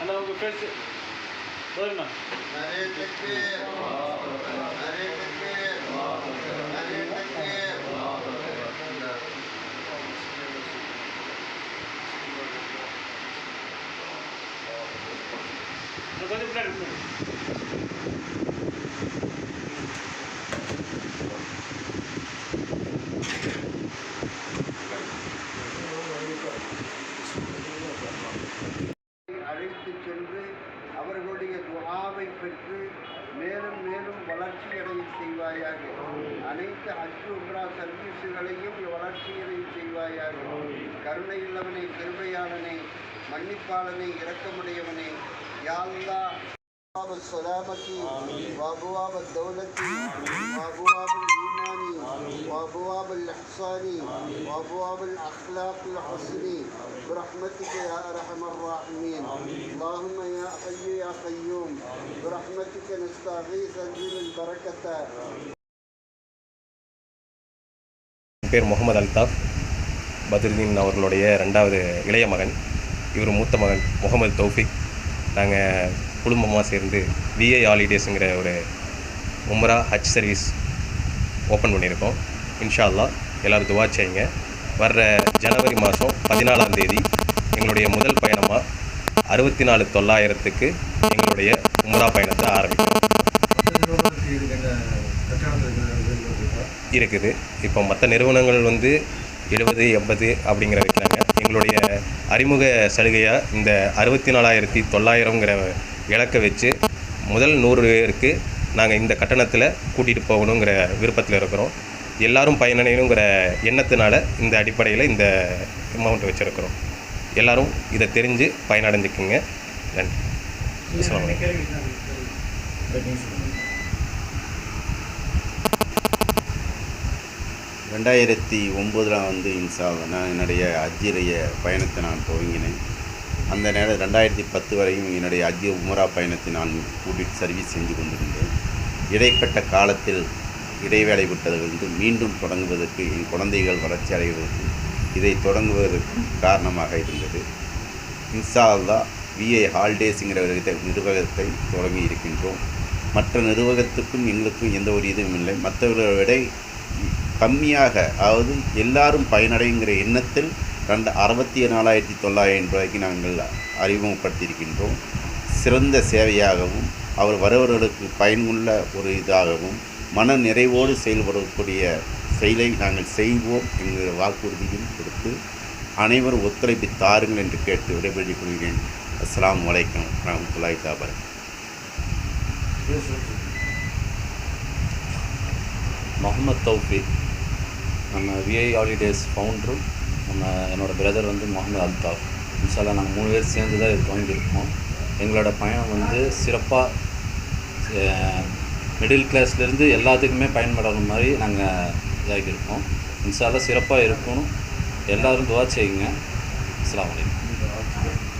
اللہ کو پھر سے بولنا نعرے تکبیر نعرے تکبیر نعرے تکبیر Продолжим дальше. வளர்ச்சியடைய செய்வாயாக அனைத்து ஹஜ் உம்ரா சர்வீஸுகளையும் வளர்ச்சியடை செய்வாயாக கருணையுள்ளவனை கிருபையாளனை மன்னிப்பாளனை இரக்கமுடையவனே யா அல்லாஹ் أبواب السلامة وأبواب الدولة وأبواب الإيمان وأبواب الإحسان وأبواب الأخلاق الحسن برحمتك يا أرحم الراحمين اللهم يا حي يا قيوم برحمتك نستغيث أنزل البركة என் பேர் முகமது அல்தாஃப் பத்ருதீன் அவர்களுடைய ரெண்டாவது இளைய மகன் இவர் மூத்த மகன் முகமது தௌஃபிக் நாங்கள் குடும்பமாக சேர்ந்து விஐ ஹாலிடேஸுங்கிற ஒரு உம்ரா ஹஜ் சர்வீஸ் ஓப்பன் பண்ணியிருக்கோம் இன்ஷா அல்லாஹ் எல்லோரும் துவா செய்யுங்க வர்ற ஜனவரி மாதம் பதினாலாம் தேதி எங்களுடைய முதல் பயணமாக அறுபத்தி நாலு தொள்ளாயிரத்துக்கு எங்களுடைய உம்ரா பயணத்தை ஆரம்பிக்கிறோம் இருக்குது. இப்போ மற்ற நிறுவனங்கள் வந்து எழுபது எண்பது அப்படிங்கிற வைக்கிறாங்க. எங்களுடைய அறிமுக சலுகையாக இந்த அறுபத்தி நாலாயிரத்தி தொள்ளாயிரங்கிற இலக்கை வச்சு முதல் நூறு பேருக்கு நாங்கள் இந்த கட்டணத்தில் கூட்டிகிட்டு போகணுங்கிற விருப்பத்தில் இருக்கிறோம். எல்லாரும் பயனடையணுங்கிற எண்ணத்தினால இந்த அடிப்படையில் இந்த அமௌண்ட் வச்சுருக்கிறோம். எல்லாரும் இதை தெரிஞ்சு பயனடைஞ்சுக்குங்க. நன்றி. ரெண்டாயிரத்தி ஒம்போதில் வந்து இன்சா நான் என்னுடைய அஜிரைய பயணத்தை நான் துவங்கினேன். அந்த நேரம் ரெண்டாயிரத்தி பத்து வரையும் என்னுடைய அஜி உமரா பயணத்தை நான் கூட்டிட்டு சர்வீஸ் செஞ்சு கொண்டிருந்தேன். இடைப்பட்ட காலத்தில் இடைவேளை விட்டது வந்து மீண்டும் தொடங்குவதற்கு என் குழந்தைகள் வளர்ச்சி அடைவதற்கு இதை தொடங்குவதற்கு காரணமாக இருந்தது. இன்சா அல்லா விஐ ஹாலிடேஸுங்கிற நிர்வாகத்தை தொடங்கி இருக்கின்றோம். மற்ற நிர்வாகத்துக்கும் எங்களுக்கும் எந்த ஒரு இதுவும் இல்லை. மற்றவர்களை விட கம்மியாக அதாவது எல்லாரும் பயனடைங்கிற எண்ணத்தில் ரெண்டு அறுபத்தி நாலாயிரத்தி தொள்ளாயிரம் ரூபாய்க்கு நாங்கள் அறிமுகப்படுத்தியிருக்கின்றோம். சிறந்த சேவையாகவும் அவர் வரவர்களுக்கு பயனுள்ள ஒரு இதாகவும் மன நிறைவோடு செயல்படக்கூடிய செயலை நாங்கள் செய்வோம் என்கிற வாக்குறுதியும் கொடுத்து அனைவரும் ஒத்துழைப்பு தாருங்கள் என்று கேட்டு விடைபெற்றுக் கொள்கிறேன். அஸ்லாம் வலைக்கம் ரஹமத்துல்லாய் தாபர் முகமது தௌஃபிக் நம்ம விஐ ஹாலிடேஸ் ஃபவுண்டரும் நம்ம என்னோடய பிரதர் வந்து முகமது அல்தாஃப். இன்ஷால்லா நாங்கள் மூணு பேர் சேர்ந்து தான் இது வாங்கியிருக்கோம் எங்களோட பயணம் வந்து சிறப்பாக மிடில் கிளாஸ்லேருந்து எல்லாத்துக்குமே பயன்படுற மாதிரி நாங்கள் இதாக இருக்கும் இன்ஷால்லாம் சிறப்பாக இருக்கணும். எல்லோரும் துவா செய்யுங்க. அஸ்லாம் வலைக்கம்